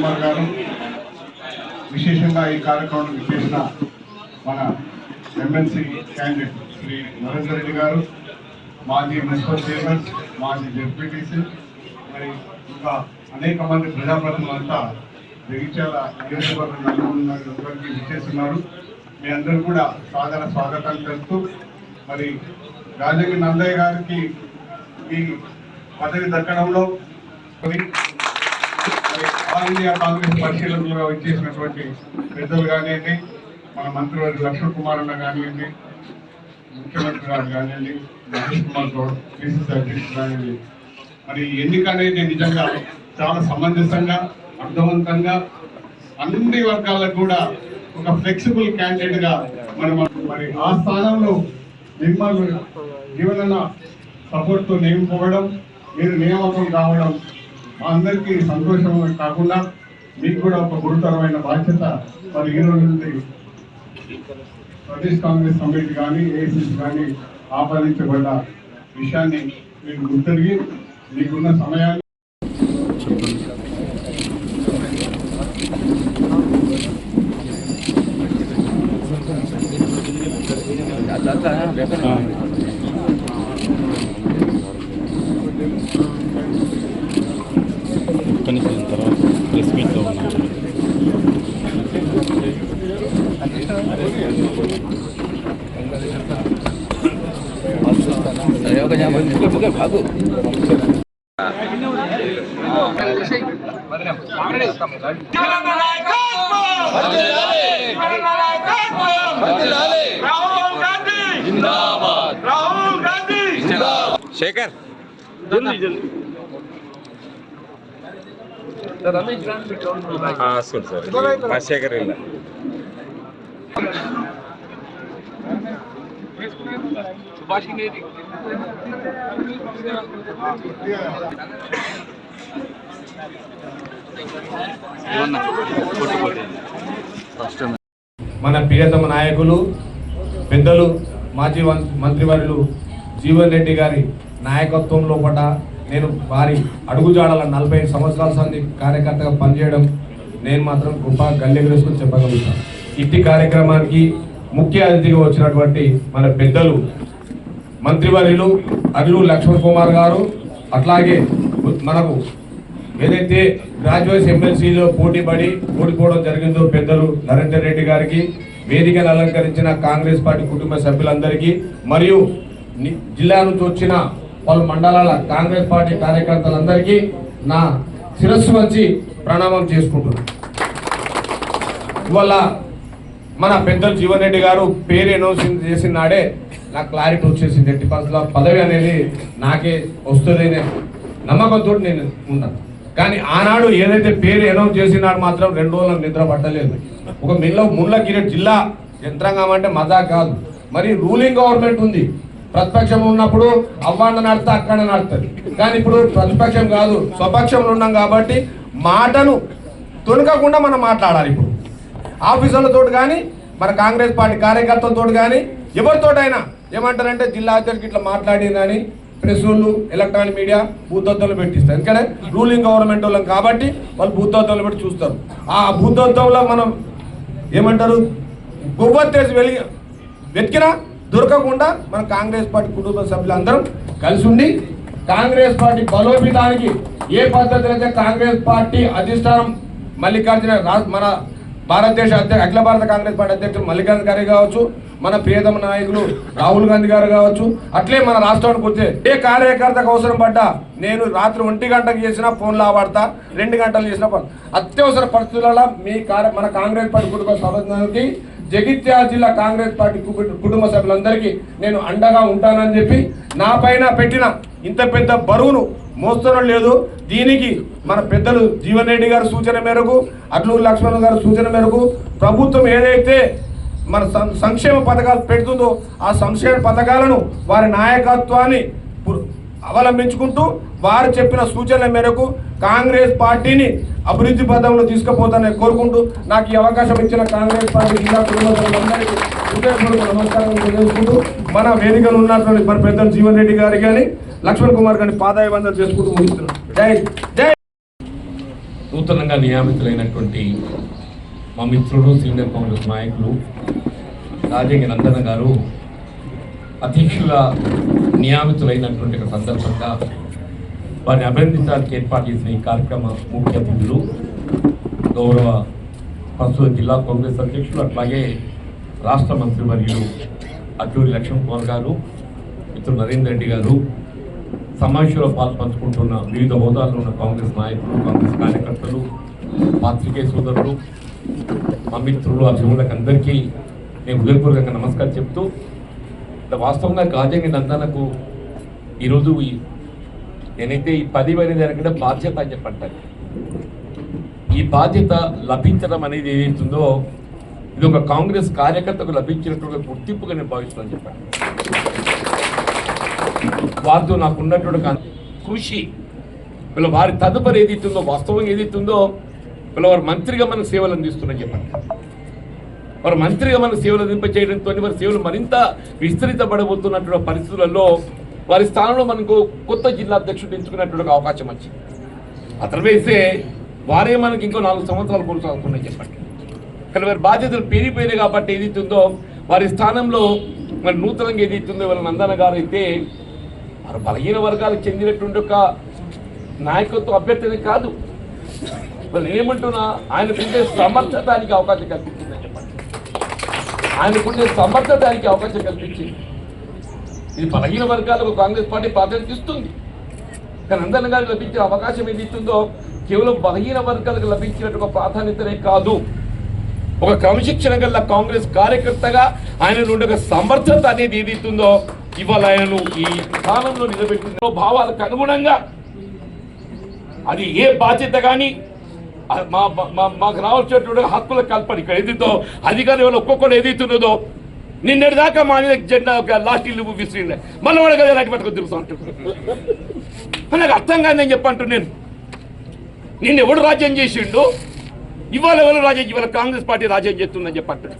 కుమార్ గారు విశేషంగా ఈ కార్యక్రమం చేసిన మన ఎమ్మెల్సీ క్యాండిడేట్ శ్రీ నరేందర్ రెడ్డి గారు మాజీ మున్సిపల్ చైర్మన్ మాజీ డిప్యూటీసీ మరి ఇంకా అనేక మంది ప్రజాప్రతినిధులంతా జగిత్యాల నియోజకవర్గం నలుగురికి విచ్చేస్తున్నారు. మీ అందరూ కూడా సాదర స్వాగతం తెలుపుతూ మరి రాజగిరి నందయ్య గారికి ఈ పదవి దక్కడంలో కొన్ని ఆల్ ఇండియా కాంగ్రెస్ పరిశీలకులుగా వచ్చేసినటువంటి పెద్దలు కానివ్వండి మన మంత్రివర్గ లక్ష్మణ్ కుమార్ అన్న కానివ్వండి ముఖ్యమంత్రి గారు కానివ్వండి మహేష్ కుమార్ గౌడ్ పిసిసి అధ్యక్షుడు కానివ్వండి. మరి ఎన్నిక అనేది నిజంగా చాలా సమంజసంగా అర్థవంతంగా అన్ని వర్గాలకు కూడా ఒక ఫ్లెక్సిబుల్ క్యాండిడేట్గా మనం మరి ఆ స్థానంలో మిమ్మల్ని జీవన సపోర్ట్తో నియమిపోవడం మీరు నియామకం కావడం మా అందరికీ సంతోషం కాకుండా మీకు కూడా ఒక గురుతరమైన బాధ్యత మరి ఈ రోజు నుండి ప్రదేశ్ కాంగ్రెస్ కమిటీ కానీ ఏసీసీ కానీ ఆపాదించబడ్డ విషయాన్ని మీరు గుర్తెరిగి మీకున్న సమయాన్ని కనీసం తర్వాత ప్రెస్ మీట్లో ఉన్నాను రాహుల్ గాంధీ. జిందాబాద్ రాహుల్ గాంధీ శేఖర్ వస్తుంది సార్ మన ప్రియతమ నాయకులు పెద్దలు మాజీ మంత్రివర్యులు జీవన్ రెడ్డి గారి నాయకత్వంలో పట నేను వారి అడుగుజాడల నలభై ఐదు సంవత్సరాల సంది కార్యకర్తగా పనిచేయడం నేను మాత్రం గొప్ప గల్లెగరేసుకుని చెప్పగలుగుతాను. ఇట్టి కార్యక్రమానికి ముఖ్య అతిథిగా వచ్చినటువంటి మన పెద్దలు మంత్రివర్యులు అల్లు లక్ష్మణ్ కుమార్ గారు అట్లాగే మనకు ఏదైతే గ్రాడ్యుయేట్స్ ఎమ్మెల్సీలో పోటీ పడి ఓడిపోవడం జరిగిందో పెద్దలు నరేందర్ రెడ్డి గారికి వేదికను అలంకరించిన కాంగ్రెస్ పార్టీ కుటుంబ సభ్యులందరికీ మరియు జిల్లా నుంచి వచ్చిన పలు మండలాల కాంగ్రెస్ పార్టీ కార్యకర్తలందరికీ నా శిరస్సు వచ్చి ప్రణామం చేసుకుంటున్నాను. ఇవాళ మన పెద్దలు జీవన్ రెడ్డి గారు పేరు అనౌన్సింగ్ చేసిన నాడే నాకు క్లారిటీ వచ్చేసింది. ఎట్టి పరిస్థితుల్లో పదవి అనేది నాకే వస్తుందనే నమ్మకంతో నేను ఉన్నాను కానీ ఆనాడు ఏదైతే పేరు అనౌన్స్ చేసినాడు మాత్రం రెండు రోజులు నిద్ర పట్టలేదు. ఒక మిల్ల ముళ్ళగిరి జిల్లా యంత్రాంగం అంటే మజా కాదు. మరి రూలింగ్ గవర్నమెంట్ ఉంది. ప్రతిపక్షం ఉన్నప్పుడు అవ్వాన్న నడితే అక్కడ నడుతుంది కానీ ఇప్పుడు ప్రతిపక్షం కాదు స్వపక్షంలో ఉన్నాం కాబట్టి మాటను తొనకకుండా మనం మాట్లాడాలి ఇప్పుడు. ఆఫీసర్లతో కానీ మన కాంగ్రెస్ పార్టీ కార్యకర్తలతో కానీ ఎవరితోటైనా ఏమంటారంటే జిల్లా అధ్యక్షుడు ఇట్లా మాట్లాడిందని ప్రెస్ వాళ్ళు ఎలక్ట్రానిక్ మీడియా భూతత్వంలో పెట్టిస్తారు. ఎందుకంటే రూలింగ్ గవర్నమెంట్ వాళ్ళం కాబట్టి వాళ్ళు భూతత్వంలో పెట్టి చూస్తారు. ఆ భూతత్వంలో మనం ఏమంటారు గువ్వత్తేసి వెలిగి వెతికినా దొరకకుండా మన కాంగ్రెస్ పార్టీ కుటుంబ సభ్యులందరం కలిసి ఉండి కాంగ్రెస్ పార్టీ బలోపేతానికి ఏ పద్ధతిలో అయితే కాంగ్రెస్ పార్టీ అధిష్టానం మల్లికార్జున మన భారతదేశ అధ్యక్ష అఖిల భారత కాంగ్రెస్ పార్టీ అధ్యక్షులు మల్లికార్జున ఖర్గే కావచ్చు మన ప్రియతమ నాయకులు రాహుల్ గాంధీ గారు కావచ్చు అట్లే మన రాష్ట్రానికి వచ్చే ఏ కార్యకర్తకు అవసరం పడ్డా నేను రాత్రి ఒంటి గంటకు చేసిన ఫోన్లో ఆవాడతా రెండు గంటలు చేసిన అత్యవసర పరిస్థితులలో మీ కార్య మన కాంగ్రెస్ పార్టీ కుటుంబ సభ్యులకి జగిత్యాల జిల్లా కాంగ్రెస్ పార్టీ కుటుంబ సభ్యులందరికీ నేను అండగా ఉంటానని చెప్పి నా పైన పెట్టిన ఇంత పెద్ద బరువును మోస్తరం లేదు. దీనికి మన పెద్దలు జీవన్ రెడ్డి గారి సూచన మేరకు అట్లూరు లక్ష్మణ్ గారి సూచన మేరకు ప్రభుత్వం ఏదైతే మన సం- సంక్షేమ పథకాలు పెడుతుందో ఆ సంక్షేమ పథకాలను వారి నాయకత్వాన్ని అవలంబించుకుంటూ వారు చెప్పిన సూచనల మేరకు కాంగ్రెస్ పార్టీని అభివృద్ధి పదంలో తీసుకుపోతానని కోరుకుంటూ నాకు ఈ అవకాశం ఇచ్చిన కాంగ్రెస్ పార్టీ జిల్లా కుటుంబ హృదయపూర్వక నమస్కారం తెలియజేసుకుంటూ మన వేదికలు ఉన్నటువంటి మన పెద్ద జీవన్ రెడ్డి గారి కానీ లక్ష్మణ్ కుమార్ గారిని పాదాభివందన చేసుకుంటూ ముగిస్తున్నాను జై జై నూతనంగా నియామితులైనటువంటి మా మిత్రుడు సీనియర్ కాంగ్రెస్ నాయకులు రాజంగి నందన గారు అధ్యక్షులుగా నియామితులైనటువంటి ఒక సందర్భంగా వారిని అభినందించడానికి ఏర్పాటు చేసిన ఈ కార్యక్రమ ముఖ్య అతిథులు గౌరవ ప్రస్తుత జిల్లా కాంగ్రెస్ అధ్యక్షులు అట్లాగే రాష్ట్ర మంత్రివర్యులు అల్లూరి లక్ష్మణ్ కుమార్ గారు మిత్రుడు నరేందర్ రెడ్డి గారు సమావేశంలో పాల్పంచుకుంటున్న వివిధ హోదాల్లో ఉన్న కాంగ్రెస్ నాయకులు కాంగ్రెస్ కార్యకర్తలు పాత్రికేయ సోదరులు మా మిత్రులు అభిములకు అందరికీ నేను హృదయపూర్వకంగా నమస్కారం చెప్తూ వాస్తవంగా కాజంగి నందనకు ఈరోజు ఈ నేనైతే ఈ పది అనే దానికంటే బాధ్యత అని చెప్పంటాను ఈ బాధ్యత లభించడం అనేది ఏదైతుందో ఇది ఒక కాంగ్రెస్ కార్యకర్తకు లభించినటువంటి గుర్తింపుగా నేను భావిస్తున్నాను చెప్పండి వారితో నాకు ఉన్నటువంటి కృషి. వీళ్ళ వారి తదుపరి ఏదైతుందో వాస్తవం ఏదైతుందో వీళ్ళ వారు మంత్రిగా మన సేవలు అందిస్తున్నారని చెప్పండి. వారు మంత్రిగా మన సేవలు అందింప చేయడంతో వారి సేవలు మరింత విస్తరించబడబోతున్నటువంటి పరిస్థితులలో వారి స్థానంలో మనకు కొత్త జిల్లా అధ్యక్షుడు ఎంచుకున్నటువంటి అవకాశం వచ్చింది. అతర్వేస్తే వారే మనకి ఇంకో నాలుగు సంవత్సరాలు కొనసాగుతున్నాయి చెప్పండి. కానీ వారి బాధ్యతలు పెరిగిపోయినాయి కాబట్టి ఏదైతుందో వారి స్థానంలో మరి నూతనంగా ఏదైతుందో వాళ్ళ నందన గారు అయితే వారు బలహీన వర్గాలకు చెందినటువంటి ఒక నాయకత్వ అభ్యర్థిని కాదు. మరి నేనేమంటున్నా? ఆయనకుండే సమర్థతానికి అవకాశం కల్పించిందని చెప్పండి. ఆయనకుండే సమర్థతానికి అవకాశం కల్పించింది. ఇది బలహీన వర్గాలకు కాంగ్రెస్ పార్టీ ప్రాధాన్యత ఇస్తుంది. కానీ అందరిని గారికి లభించే అవకాశం ఏది ఇస్తుందో కేవలం బలహీన వర్గాలకు లభించినట్టు ఒక ప్రాధాన్యతనే కాదు. ఒక క్రమశిక్షణ గల కాంగ్రెస్ కార్యకర్తగా ఆయన నుండి ఒక సమర్థత అనేది ఏది ఇస్తుందో ఇవాళ ఆయనను ఈ స్థానంలో నిలబెట్టిన భావాలకు అనుగుణంగా అది ఏ బాధ్యత కానీ మా మా- మాకు రావాల్సినటువంటి హక్కుల కల్పన ఇక్కడ ఏదైతో అధికారం ఎవరు ఒక్కొక్కరు ఏదైతున్నదో నిన్నటి దాకా మా జెండా ఒక లాస్ట్ ఇల్లు విసిరిండే మళ్ళీ వాడు కదా లాంటి పట్టుకొని తిరుగుతూ ఉంటాడు నాకు అర్థం కాదు నేను చెప్పంటున్నాను నిన్న ఎవడు రాజ్యం చేసిండు ఇవాళ ఎవరు రాజ్యం ఇవాళ కాంగ్రెస్ పార్టీ రాజ్యం చేస్తుందని చెప్పంటాడు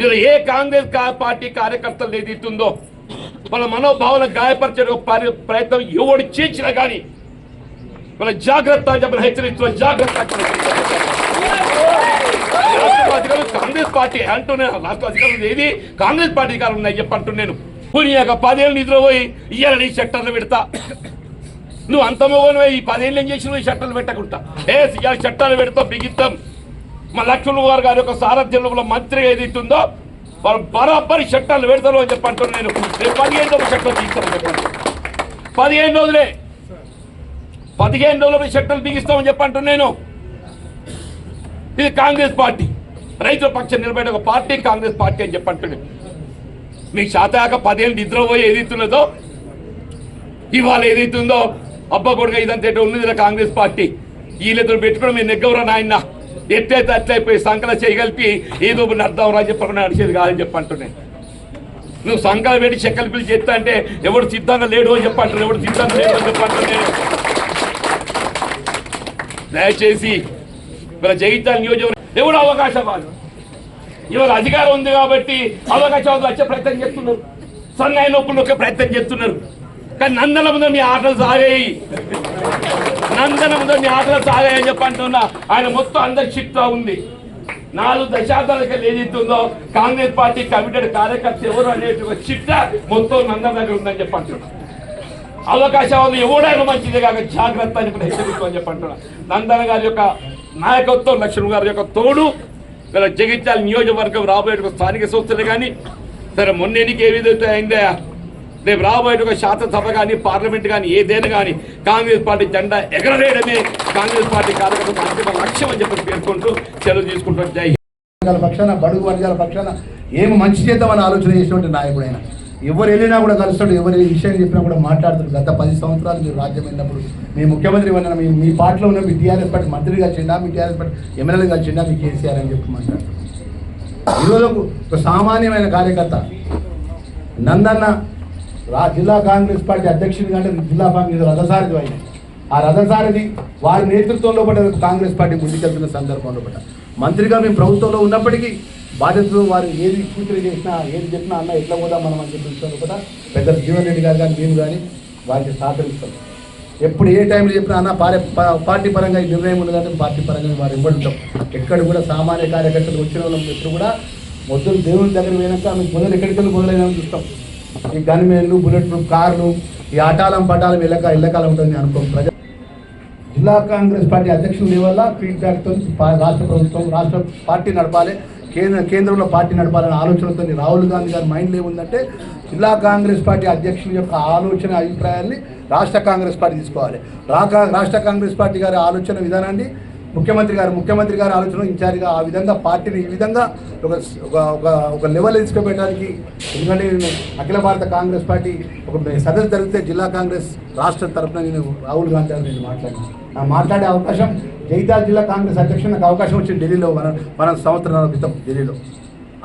ఇలా ఏ కాంగ్రెస్ కా- పార్టీ కార్యకర్తలు ఏదైతుందో వాళ్ళ మనోభావాలను గాయపరిచే ప్రయత్నం ఎవడు చేసినా కానీ వాళ్ళ జాగ్రత్త అని చెప్పిన హెచ్చరిస్తున్న జాగ్రత్త కాంగ్రెస్ పార్టీ అంటున్నాను రాష్ట్ర అధికారులు ఏది కాంగ్రెస్ పార్టీ అధికారులు ఉన్నాయి చెప్పంటున్నాను పుణ్యాక పదేళ్ళు నిద్ర పోయి ఇయ్యాల నీ షట్టర్లు పెడతా. నువ్వు అంత ఈ పదేళ్ళు ఏం చేసిన ఈ షట్టర్లు పెట్టకుండా? ఏ ఇవాళ చట్టాలు పెడతా బిగిద్దాం మా లక్ష్మణ్ గారు గారి యొక్క సారథ్యంలో మంత్రిగా ఏదైతుందో వారు బరాబరి చట్టాలు పెడతారు అని చెప్పంటున్నాను నేను. నేను పదిహేను రోజులు చట్టాలు తీస్తాను చెప్పండి పదిహేను రోజులే. పదిహేను రోజుల చట్టాలు బిగిస్తామని చెప్పంటున్నాను ఇది కాంగ్రెస్ పార్టీ. రైతుల పక్షం నిలబడిన ఒక పార్టీ కాంగ్రెస్ పార్టీ అని చెప్పంటున్నాను మీకు శాతాక పదేళ్ళు నిద్రపోయి ఏదైతున్నదో ఇవాళ ఏదైతుందో అబ్బా కొడుక ఇదంతా ఉన్నది కాంగ్రెస్ పార్టీ? వీళ్ళతో పెట్టుకోవడం మీరు నెగ్గవరా నాయన? ఎట్లయితే అట్లయిపోయి సంకల చేయగలిపి ఏదో ఒకటి అర్థం చెప్పకుండా నడిచేది కాదని చెప్పంటున్నాయి నువ్వు సంకల పెట్టి చెక్కలు పిలిచి చెప్తా అంటే ఎవడు సిద్ధంగా లేడు అని చెప్పంటారు ఎవడు సిద్ధంగా లేడు అని చెప్పంటున్నాను దయచేసి ఇవాళ జగిత్యాల నియోజకవర్గం ఎవడు అవకాశవాదు ఇవాళ అధికారం ఉంది కాబట్టి అవకాశాలు వచ్చే ప్రయత్నం చేస్తున్నారు. సన్నాయి నొప్పులు నొక్కే ప్రయత్నం చేస్తున్నారు. కానీ నందన ముందు మీ ఆటలు సాగాయి నందనంతో నీ మీ ఆటలు అని చెప్పి అంటున్నా. ఆయన మొత్తం అందరి చిట్టా ఉంది. నాలుగు దశాబ్దాలకి ఏదైతుందో కాంగ్రెస్ పార్టీ కమిటెడ్ కార్యకర్త ఎవరు అనేది ఒక చిట్ట మొత్తం నందన దగ్గర ఉందని చెప్పి అంటున్నా. అవకాశాలు ఎవడైనా మంచిది కాక జాగ్రత్త అని కూడా చెప్పి అంటున్నా. నందన గారి యొక్క నాయకత్వం లక్ష్మణ్ గారి యొక్క తోడు ఇలా జగిత్యాల నియోజకవర్గం రాబోయే స్థానిక సంస్థలు కానీ సరే మొన్న ఎన్నిక ఏ విధంగా అయిందా రేపు రాబోయే ఒక శాసనసభ కానీ పార్లమెంట్ కానీ ఏదైనా కానీ కాంగ్రెస్ పార్టీ జెండా ఎగరవేయడమే కాంగ్రెస్ పార్టీ కార్యకర్తల అంతిమ లక్ష్యం అని చెప్పి పేర్కొంటూ సెలవు తీసుకుంటాం జై పక్షాన బడుగు వర్గాల పక్షాన ఏం మంచి చేద్దామని ఆలోచన చేసినటువంటి నాయకుడు ఆయన ఎవరు వెళ్ళినా కూడా కలుస్తాడు ఎవరు విషయం చెప్పినా కూడా మాట్లాడుతాడు. గత పది సంవత్సరాలు మీరు రాజ్యం వెళ్ళినప్పుడు మీ ముఖ్యమంత్రి ఉన్న మీ మీ పార్టీలో ఉన్న మీ టీఆర్ఎస్ పార్టీ మంత్రిగా వచ్చిందా మీ టీఆర్ఎస్ పార్టీ ఎమ్మెల్యేలు వచ్చిందా మీ కేసీఆర్ అని చెప్పి మాట్లాడుతాడు ఈరోజు ఒక సామాన్యమైన కార్యకర్త నందన్న జిల్లా కాంగ్రెస్ పార్టీ అధ్యక్షుడిగా కంటే జిల్లా కాంగ్రెస్ రథసారథి ఆయన ఆ రథసారథి వారి నేతృత్వంలో పడ్డ కాంగ్రెస్ పార్టీ ముందుకెళ్తున్న సందర్భంలో పడ్డ. మంత్రిగా మేము ప్రభుత్వంలో ఉన్నప్పటికీ బాధ్యతలు వారు ఏది సూచన చేసినా ఏది చెప్పినా అన్న ఎట్లా పోదాం మనం అని చెప్పి కూడా పెద్ద జీవన్ రెడ్డి గారు కానీ మేము కానీ వారికి సహకరిస్తాం. ఎప్పుడు ఏ టైంలో చెప్పినా అన్న పారే పార్టీ పరంగా ఈ నిర్ణయం ఉన్నదంటే పార్టీ పరంగా వారు ఇవ్వడం ఎక్కడ కూడా సామాన్య కార్యకర్తలు వచ్చిన వాళ్ళం ఎప్పుడు కూడా మొదలు దేవుని దగ్గర పోయినాక ఆమె మొదలు ఎక్కడికి వెళ్ళి మొదలైనా చూస్తాం. ఈ గన్మేన్లు బుల్లెట్ ప్రూఫ్ కార్లు ఈ ఆటాలం పటాలం ఇళ్ళక ఇళ్ళకాలం ఉంటుంది అనుకో ప్రజా జిల్లా కాంగ్రెస్ పార్టీ అధ్యక్షుల వల్ల ఫీడ్బ్యాక్తో రాష్ట్ర ప్రభుత్వం రాష్ట్ర పార్టీ నడపాలి కేంద్ర కేంద్రంలో పార్టీ నడపాలనే ఆలోచనతో రాహుల్ గాంధీ గారి మైండ్లో ఏముందంటే జిల్లా కాంగ్రెస్ పార్టీ అధ్యక్షుల యొక్క ఆలోచన అభిప్రాయాన్ని రాష్ట్ర కాంగ్రెస్ పార్టీ తీసుకోవాలి. రాష్ట్ర కాంగ్రెస్ పార్టీ గారి ఆలోచన విధానాన్ని ముఖ్యమంత్రి గారు ముఖ్యమంత్రి గారు ఆలోచన ఇన్ఛార్జ్గా ఆ విధంగా పార్టీని ఈ విధంగా ఒక ఒక ఒక ఒక లెవెల్ తీసుకుపెట్టడానికి ఎందుకంటే నేను అఖిల భారత కాంగ్రెస్ పార్టీ ఒక సదస్సు జరిగితే జిల్లా కాంగ్రెస్ రాష్ట్ర తరఫున నేను రాహుల్ గాంధీ గారు నేను మాట్లాడాను. నా మాట్లాడే అవకాశం జైతాల్ జిల్లా కాంగ్రెస్ అధ్యక్షుడు నాకు అవకాశం వచ్చింది ఢిల్లీలో మన మన సంవత్సరాల క్రితం ఢిల్లీలో.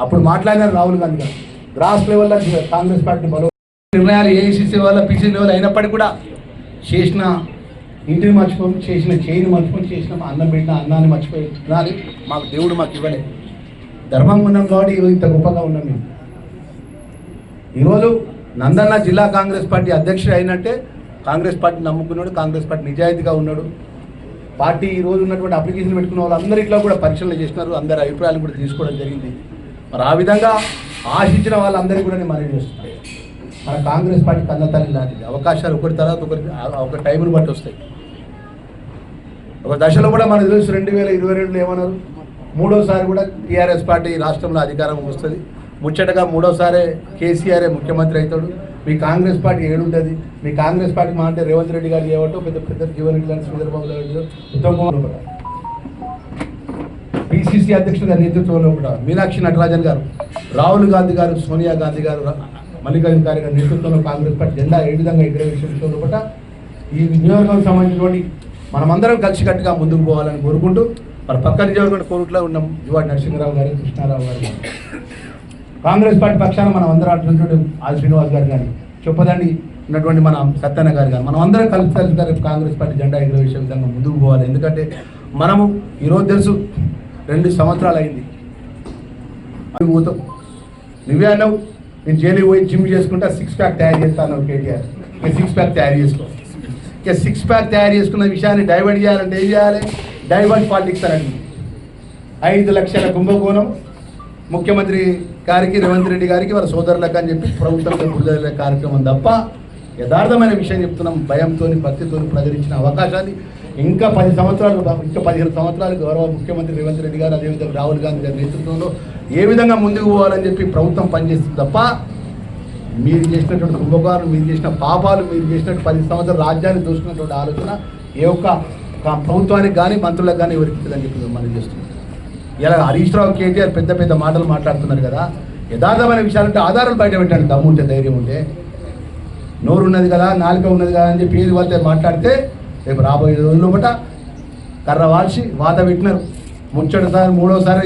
అప్పుడు మాట్లాడినారు రాహుల్ గాంధీ గారు. గ్రాస్ లెవెల్లో కాంగ్రెస్ పార్టీ బలో నిర్ణయాలు ఏఐసీసీ వల్ల పిసిసి లెవెల్ అయినప్పటికీ కూడా చేసిన ఇంటిని మర్చిపోయి చేసిన చేయిని మర్చిపోయి చేసిన అన్నం పెట్టిన అన్నాన్ని మర్చిపోయి తినాలి మాకు దేవుడు మాకు ఇవ్వలేదు ధర్మం ఉన్నాం కాబట్టి ఇంత గొప్పగా ఉన్నాం మేము. ఈరోజు నందన్న జిల్లా కాంగ్రెస్ పార్టీ అధ్యక్షుడు అయినట్టే కాంగ్రెస్ పార్టీ నమ్ముకున్నాడు కాంగ్రెస్ పార్టీ నిజాయితీగా ఉన్నాడు. పార్టీ ఈ రోజు ఉన్నటువంటి అప్లికేషన్ పెట్టుకున్న వాళ్ళందరిట్లో కూడా పరీక్షలు చేసినారు అందరి అభిప్రాయాలు కూడా తీసుకోవడం జరిగింది. మరి ఆ విధంగా ఆశించిన వాళ్ళందరికీ కూడా నేను మనవి చేస్తున్నాను. మన కాంగ్రెస్ పార్టీ కన్నతల్లి లాంటిది. అవకాశాలు ఒకటి తర్వాత ఒకటి ఒక టైంను బట్టి వస్తాయి. ఒక దశలో కూడా మనకు తెలుసు రెండు వేల ఇరవై రెండులో ఏమన్నారు? మూడోసారి కూడా టీఆర్ఎస్ పార్టీ రాష్ట్రంలో అధికారం వస్తుంది. ముచ్చటగా మూడోసారి కేసీఆర్ఏ ముఖ్యమంత్రి అవుతాడు. మీ కాంగ్రెస్ పార్టీ ఏడుంటుంది. మీ కాంగ్రెస్ పార్టీ మా అంటే రేవంత్ రెడ్డి గారు చేయవటం పెద్ద పెద్ద జీవన్ రెడ్డి గారు చంద్రబాబు గారు ఉత్తమ్ కుమార్ పిసిసి అధ్యక్షుడు గారి నేతృత్వంలో కూడా మీనాక్షి నటరాజన్ గారు రాహుల్ గాంధీ గారు సోనియా గాంధీ గారు మల్లికార్జున గారి నేతృత్వంలో కాంగ్రెస్ పార్టీ జెండా ఏ విధంగా ఎగిరే విషయంలో కూడా ఈ వినియోగం సంబంధించినటువంటి మనమందరం కలిసికట్టుగా ముందుకు పోవాలని కోరుకుంటూ మరి పక్క నియోజకవర్గం కోరుట్లో ఉన్న యువ నరసింహరావు గారు కృష్ణారావు గారు కాంగ్రెస్ పార్టీ పక్షాన మనం అందరం అటువంటి ఆది శ్రీనివాస్ గారు కానీ చొప్పదండి ఉన్నటువంటి మన సత్యన్న గారు కానీ మనం అందరం కలిసి కలిసి రేపు కాంగ్రెస్ పార్టీ జెండా ఎగురవేసే విధంగా ముందుకు పోవాలి. ఎందుకంటే మనము ఈరోజు తెలుసు రెండు సంవత్సరాలు అయింది. అది పోతాం నువ్వే అన్నావు నేను జైలుకి పోయి జిమ్ చేసుకుంటా సిక్స్ ప్యాక్ తయారు చేస్తాను కేటీఆర్. నేను సిక్స్ ప్యాక్ తయారు చేసుకో. ఇక సిక్స్ ప్యాక్ తయారు చేసుకున్న విషయాన్ని డైవర్ట్ చేయాలంటే ఏం చేయాలి? డైవర్ట్ పాలిటిక్స్ అని ఐదు లక్షల కుంభకోణం. ముఖ్యమంత్రి గారికి రేవంత్ రెడ్డి గారికి వాళ్ళ సోదరులకు అని చెప్పి ప్రభుత్వంలో బుడిదల కార్యక్రమం తప్ప యథార్థమైన విషయం చెప్తున్నాం. భయంతో భక్తితో ప్రజలించిన అవకాశాన్ని ఇంకా పది సంవత్సరాలు ఇంకా పదిహేను సంవత్సరాలు గౌరవ ముఖ్యమంత్రి రేవంత్ రెడ్డి గారు అదేవిధంగా రాహుల్ గాంధీ గారి నేతృత్వంలో ఏ విధంగా ముందుకు పోవాలని చెప్పి ప్రభుత్వం పనిచేస్తుంది తప్ప మీరు చేసినటువంటి కుంభకోణం మీరు చేసిన పాపాలు మీరు చేసినట్టు పది సంవత్సరాలు రాజ్యాన్ని చూసుకున్నటువంటి ఆలోచన ఏ ఒక్క ప్రభుత్వానికి కానీ మంత్రులకు కానీ ఎవరికి అని చెప్పి మనం చేస్తున్నాం. ఇలా హరీష్ రావు కేటీఆర్ పెద్ద పెద్ద మాటలు మాట్లాడుతున్నారు కదా. యథార్థమైన విషయాలంటే ఆధారాలు బయట పెట్టండి దమ్ము ఉంటే ధైర్యం ఉంటే. నోరు ఉన్నది కదా నాలుక ఉన్నది కదా అని చెప్పి ఏది వాళ్ళతో మాట్లాడితే రేపు రాబోయే రోజుల్లో ఒకట కర్ర వాల్చి వాత పెట్టినారు. ముచ్చటిసారి మూడోసారి